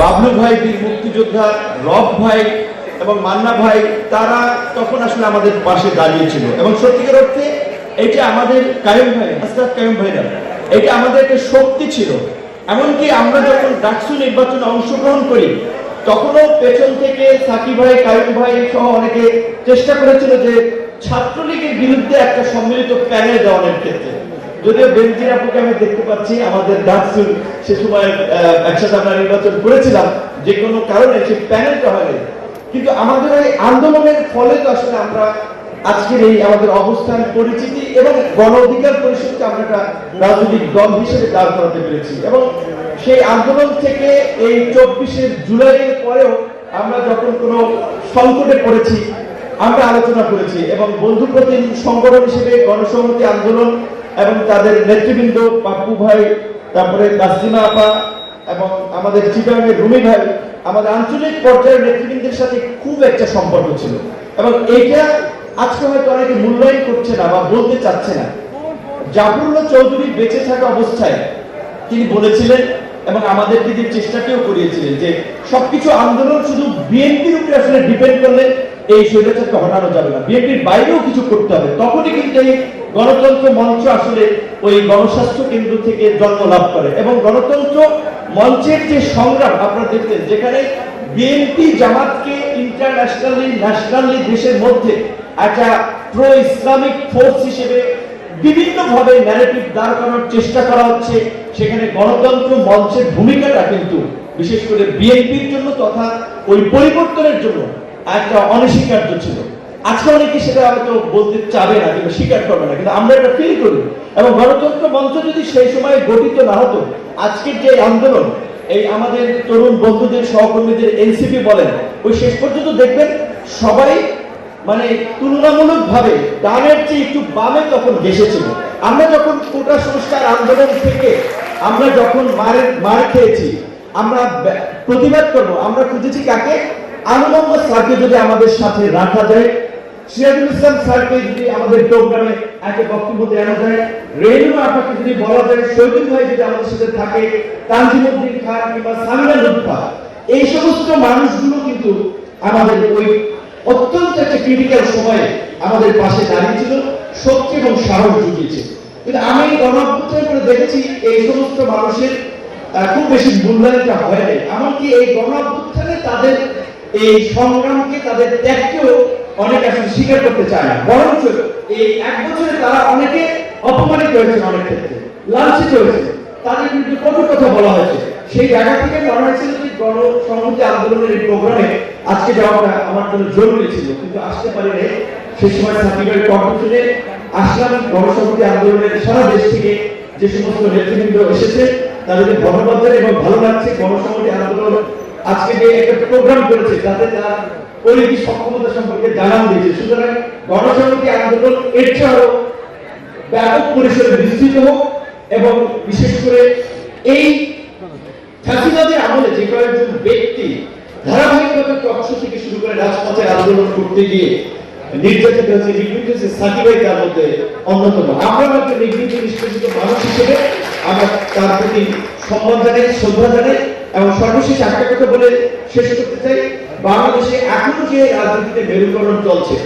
বাবলু ভাই, বীর মুক্তিযোদ্ধা, রব ভাই এবং মান্না ভাই, তারা তখন আসলে আমাদের পাশে দাঁড়িয়েছিল। এবং সত্যিকার অর্থে এটা আমাদের কায়ুম ভাই আস্তাফ কায়ুম ভাইরা এটা আমাদের একটা শক্তি ছিল। এমনকি আমরা যখন ডাকসু নির্বাচনে অংশগ্রহণ করি, তখনও পেছন থেকে সাকিব ভাই, কায়ুম ভাই সহ অনেকে চেষ্টা করেছিল যে ছাত্রলীগের বিরুদ্ধে একটা সম্মিলিত প্যানেল দেওয়ানোর ক্ষেত্রে। যদিও বেনজির আপুকে আমি দেখতে পাচ্ছি, আমাদের ডাকসুর সে সময় একসাথে আমরা নির্বাচন করেছিলাম, যে কোনো কারণে সেই প্যানেলটা হয়নি। কিন্তু আমাদের এই আন্দোলনের ফলে তো আসলে আমরা আজকের এই আমাদের অবস্থান, পরিচিতি এবং গণ অধিকার পরিষদকে আমরা একটা রাজনৈতিক দল হিসেবে দাঁড় করাতে পেরেছি। এবং সেই আন্দোলন থেকে এই চব্বিশে জুলাইয়ের পরেও আমরা যখন কোনো সংকটে পড়েছি, আমরা আলোচনা করেছি এবং বন্ধু প্রতিম সংগঠন হিসেবে গণসংহতি আন্দোলন এবং তাদের নেতৃবৃন্দ, পাপ্পু ভাই, তারপরে তাসলিমা আপা এবং আমাদের চিটাঙ্গের রুমি ভাই, আমাদের আঞ্চলিক পর্যায়ের নেতৃবৃন্দের সাথে খুব একটা সম্পর্ক ছিল। এবং এইটা আজকে হয়তো অনেকে মূল্যায়ন করছে না বা বলতে চাচ্ছে না। জাফরুল্লাহ চৌধুরী বেঁচে থাকা অবস্থায় তিনি বলেছিলেন এবং আমাদের যে চেষ্টাকেও করিয়েছিলেন যে সবকিছু আন্দোলন শুধু বিএনপির উপরে আসলে ডিপেন্ড করলে এই স্বৈরাচারকে হটানো যাবে না। বিএনপির বাইরেও কিছু করতে হবে। তখনই কিন্তু এই গণতন্ত্র মঞ্চ আসলে ওই গণস্বাস্থ্য কেন্দ্র থেকে জন্ম লাভ করে। এবং গণতন্ত্র মঞ্চের যে সংগ্রাম, আপনারা দেখতেন যেখানে বিএনপি জামাতকে ইন্টারন্যাশনালি ন্যাশনালি দেশের মধ্যে একটা প্রো ইসলামিক ফোর্স হিসেবে বিভিন্নভাবে ন্যারেটিভ দাঁড় করানোর চেষ্টা করা হচ্ছে। সেখানে গণতন্ত্র মঞ্চের ভূমিকাটা কিন্তু বিশেষ করে বিএনপির জন্য তথা ওই পরিবর্তনের জন্য একটা অনস্বীকার্য ছিল। আজকে অনেকে সেটা হয়তো বলতে চাবে না কিংবা স্বীকার করবে না, কিন্তু আমরা এটা ফিল করি। এবং গণতন্ত্র মঞ্চ যদি সেই সময় গঠিত না হতো, আজকের যে আন্দোলন, এই আমাদের তরুণ বন্ধুদের, সহকর্মীদের এনসিপি বলেন, ওই শেষ পর্যন্ত দেখবেন সবাই মানে তুলনামূলকভাবে ডানের চেয়ে একটু বামে তখন ঘেসেছিল আমরা যখন কোটা সংস্কার আন্দোলন থেকে আমরা যখন মার মার খেয়েছি, আমরা প্রতিবাদ করব, আমরা খুঁজেছি কাকে? আনু মোহাম্মদ স্যারকে যদি আমাদের সাথে রাখা যায় সিরাজুল ইসলাম স্যারকে যদি আমাদের প্রোগ্রামে একে বক্তব্য দেওয়া যায় রেণু আপাকে যদি বলা যায়, শহীদুল ভাই যদি আমাদের সাথে থাকে, তানজিমুদ্দিন খান কিংবা সামিনা লুৎফা, এই সমস্ত মানুষগুলো কিন্তু আমাদের ওই অত্যন্ত একটা ক্রিটিক্যাল সময়ে আমাদের পাশে দাঁড়িয়েছিল, শক্তি এবং সাহস জুগিয়েছে। কিন্তু আমি গণঅভ্যুত্থান করে দেখেছি, এই সমস্ত মানুষের খুব বেশি মূল্যায়নটা হয় নাই। এমনকি এই গণঅভ্যুত্থানে তাদের এই সংগ্রামকে তাদের ত্যাগকেও অনেক আসলে স্বীকার করতে চায় না। বরঞ্চ এই এক বছরে তারা অনেকে অপমানিত হয়েছে অনেক ক্ষেত্রে। লাঞ্ছিত হয়েছে। তাদের কিন্তু কঠোর কথা বলা হয়েছে। সেই জায়গা থেকে মনে হয়েছিল যে গণসংহতি আন্দোলনের এই প্রোগ্রামে আজকে যাওয়াটা আমার জন্য জরুরি ছিল, কিন্তু আসতে পারি নাই সেই সময় সাকিবের কণ্ঠ আসলাম। গণসংহতি আন্দোলনের সারা দেশ থেকে যে সমস্ত নেতৃবৃন্দ এসেছে, তাদেরকে ধন্যবাদ এবং ভালো লাগছে গণসংহতি আন্দোলন আজকে যে একটা প্রোগ্রাম করেছে, তাতে তার পরিধি সক্ষমতা সম্পর্কে জানান দিয়েছে। সুতরাং গণসংহতি আন্দোলন এর ব্যাপক পরিসরে বিস্তৃত হোক এবং বিশেষ করে এই ফাঁসিবাদের আমলে যে কয়েকজন ব্যক্তি ধারাবাহিকভাবে টকশো থেকে শুরু করে রাজপথে আন্দোলন করতে গিয়ে নির্যাতিত হয়েছে নিগৃহীত হয়েছে সাকিবাই তার মধ্যে অন্যতম। আমরা মাত্র নিগৃহীত নিষ্পেষিত মানুষ হিসেবে আমরা তার প্রতি সম্মান জানাই, শ্রদ্ধা জানাই। এবং সর্বশেষ একটা কথা বলে শেষ করতে চাই, বাংলাদেশে এখনও যে রাজনীতিতে মেরুকরণ চলছে,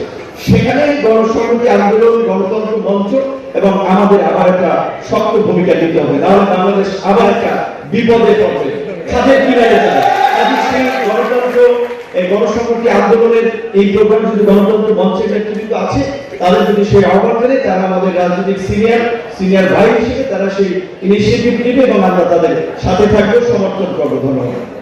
সেখানে গণসংহতি আন্দোলন, গণতন্ত্র মঞ্চ এবং আমাদের আবার একটা শক্ত ভূমিকা নিতে হবে। তাহলে বাংলাদেশ আবার একটা বিপদে পড়বে। খাদের কিনারে যাবে সেই গণতন্ত্র, এই গণসংহতি আন্দোলনের এই প্রোগ্রাম যদি গণতন্ত্র মঞ্চের নেতৃত্ব আছে। তাদের যদি সেই আহ্বান করে তারা আমাদের রাজনৈতিক সিনিয়র সিনিয়র ভাই হিসেবে তারা সেই ইনিশিয়েটিভ নেবে এবং আমরা তাদের সাথে থাকব, সমর্থন করব। ধন্যবাদ।